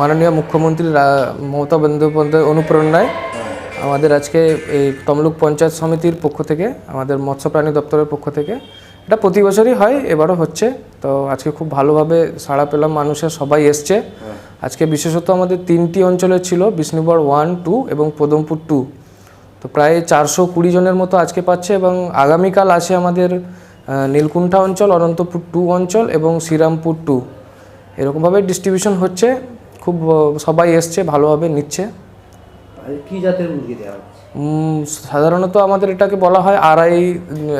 মাননীয় মুখ্যমন্ত্রী মমতা বন্দ্যোপাধ্যায় অনুপ্রেরণায় আমাদের আজকে এই তমলুক পঞ্চায়েত সমিতির পক্ষ থেকে, আমাদের মৎস্য প্রাণী দপ্তরের পক্ষ থেকে, এটা প্রতি বছরই হয়, এবারও হচ্ছে। তো আজকে খুব ভালোভাবে সাড়া পেলাম, মানুষের সবাই এসছে। আজকে বিশেষত আমাদের তিনটি অঞ্চলে ছিল, বিষ্ণুপুর ওয়ান, টু এবং পদমপুর টু। তো প্রায় চারশো কুড়ি জনের মতো আজকে পাচ্ছে এবং আগামীকাল আছে আমাদের নীলকুণ্ঠা অঞ্চল, অনন্তপুর টু অঞ্চল এবং শ্রীরামপুর টু। এরকমভাবে ডিস্ট্রিবিউশন হচ্ছে। খুব সবাই এসছে ভালোভাবে নিচ্ছে। কি জাতের মুরগি দেওয়া সাধারণত আমাদের এটাকে বলা হয় আড়াই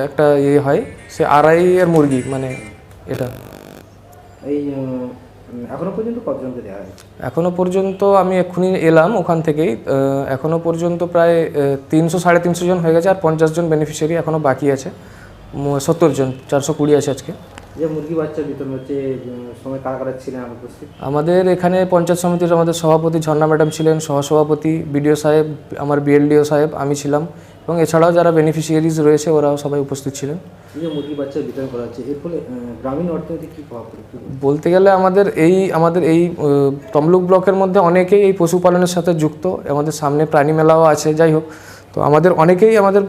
একটা ইয়ে হয় সে আড়াই এর মুরগি মানে এটা। এই এখনও পর্যন্ত কতজনকে দেওয়া হয়েছে? এখনও পর্যন্ত আমি এক্ষুনি এলাম ওখান থেকেই এখনও পর্যন্ত প্রায় তিনশো সাড়ে তিনশো জন হয়ে গেছে আর পঞ্চাশ জন বেনিফিশিয়ারি এখনও বাকি আছে। সত্তর জন চারশো কুড়ি আছে আজকে। যে মুরগি বাচ্চা বিতরণ হচ্ছে সময় কারা কারা ছিলেন উপস্থিত আমাদের এখানে পঞ্চায়েত সমিতির আমাদের সভাপতি ঝর্ণা ম্যাডাম ছিলেন সহসভাপতি বিডিও সাহেব আমার বিএলডিও সাহেব আমি ছিলাম। এবং এছাড়াও যারা বেনিফিশিয়ারিজ রয়েছে ওরাও সবাই উপস্থিত ছিলেন। যে মুরগি বাচ্চা বিতরণ করা হচ্ছে এর ফলে গ্রামীণ অর্থনীতি কি প্রভাব? বলতে গেলে আমাদের এই আমাদের এই তমলুক ব্লকের মধ্যে অনেকেই এই পশুপালনের সাথে যুক্ত। আমাদের সামনে প্রাণী মেলাও আছে যাই হোক। তো আমাদের অনেকেই আমাদের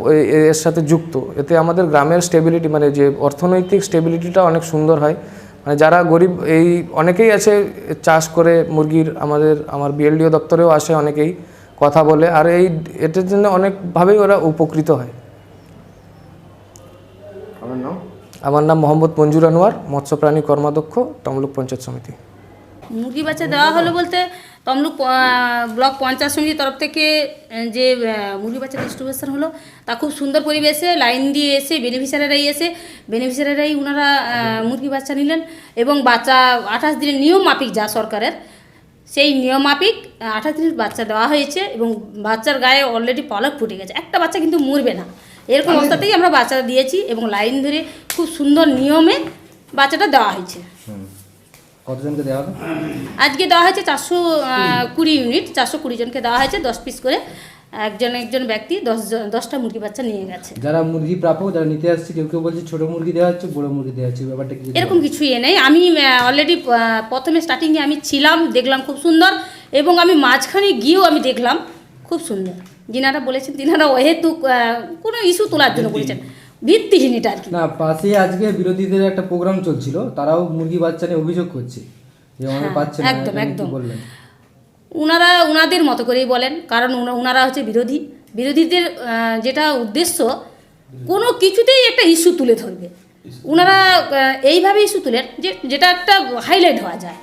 এর সাথে যুক্ত। এতে আমাদের গ্রামের স্টেবিলিটি মানে যে অর্থনৈতিক স্টেবিলিটিটা অনেক সুন্দর হয়। মানে যারা গরিব এই অনেকেই আছে চাষ করে মুরগির আমাদের আমার বিএলডিও দপ্তরেও আসে অনেকেই কথা বলে। আর এই এটার জন্য অনেকভাবেই ওরা উপকৃত হয়। আমার নাম? আমার নাম মোহাম্মদ মঞ্জুর আনোয়ার মৎস্য প্রাণী কর্মাধ্যক্ষ তমলুক পঞ্চায়েত সমিতি। মুরগি বাচ্চা দেওয়া হলো বলতে তমলুক ব্লক পঞ্চায়েত সমিতির তরফ থেকে যে মুরগি বাচ্চা ডিস্ট্রিবিউশন হলো তা খুব সুন্দর পরিবেশে লাইন দিয়ে এসে বেনিফিশিয়ারিরাই এসে বেনিফিশিয়ারিরাই ওনারা মুরগি বাচ্চা নিলেন এবং বাচ্চা আঠাশ দিনের নিয়ম মাফিক যা সরকারের সেই নিয়ম মাফিক আঠাশ দিনের বাচ্চা দেওয়া হয়েছে এবং বাচ্চার গায়ে অলরেডি পলক ফুটে গেছে। একটা বাচ্চা কিন্তু মরবে না। এরকম অবস্থাতেই আমরা বাচ্চাটা দিয়েছি এবং লাইন ধরে খুব সুন্দর নিয়মে বাচ্চাটা দেওয়া হয়েছে। কতজনকে দেওয়া হলো আজকে দেওয়া হয়েছে চারশো কুড়ি ইউনিট চারশো কুড়ি জনকে দেওয়া হয়েছে দশ পিস করে একজন একজন ব্যক্তি দশ জন- দশটা মুরগি বাচ্চা নিয়ে গেছে। যারা মুরগি প্রাপক যারা নিতে আসছে কেউ কেউ বলছে ছোট মুরগি দেওয়া হচ্ছে বড় মুরগি দেওয়া হচ্ছে ব্যাপারটা কি এরকম কিছুই নেই। আমি অলরেডি প্রথমে স্টার্টিংয়ে আমি ছিলাম দেখলাম খুব সুন্দর এবং আমি মাঝখানে গিয়েও আমি দেখলাম খুব সুন্দর। যিনারা বলেছেন তিনারা অহেতুক কোনো ইস্যু তোলার জন্য বলেছেন। ভিত্তিহীন এটা আর কি। না পাশে আজকে বিরোধীদের একটা প্রোগ্রাম চলছিল তারাও মুরগি বাচ্চা নিয়ে অভিযোগ করছে। যে অনেক হ্যাঁ, পাচ্ছে না একদম, একদম। বললেন ওনারা ওনাদের মতো করেই বলেন কারণ ওনারা হচ্ছে বিরোধী। বিরোধীদের যেটা উদ্দেশ্য কোনো কিছুতেই একটা ইস্যু তুলে ধরবে। ওনারা এইভাবে ইস্যু তুলেন যে যেটা একটা হাইলাইট হওয়া যায়।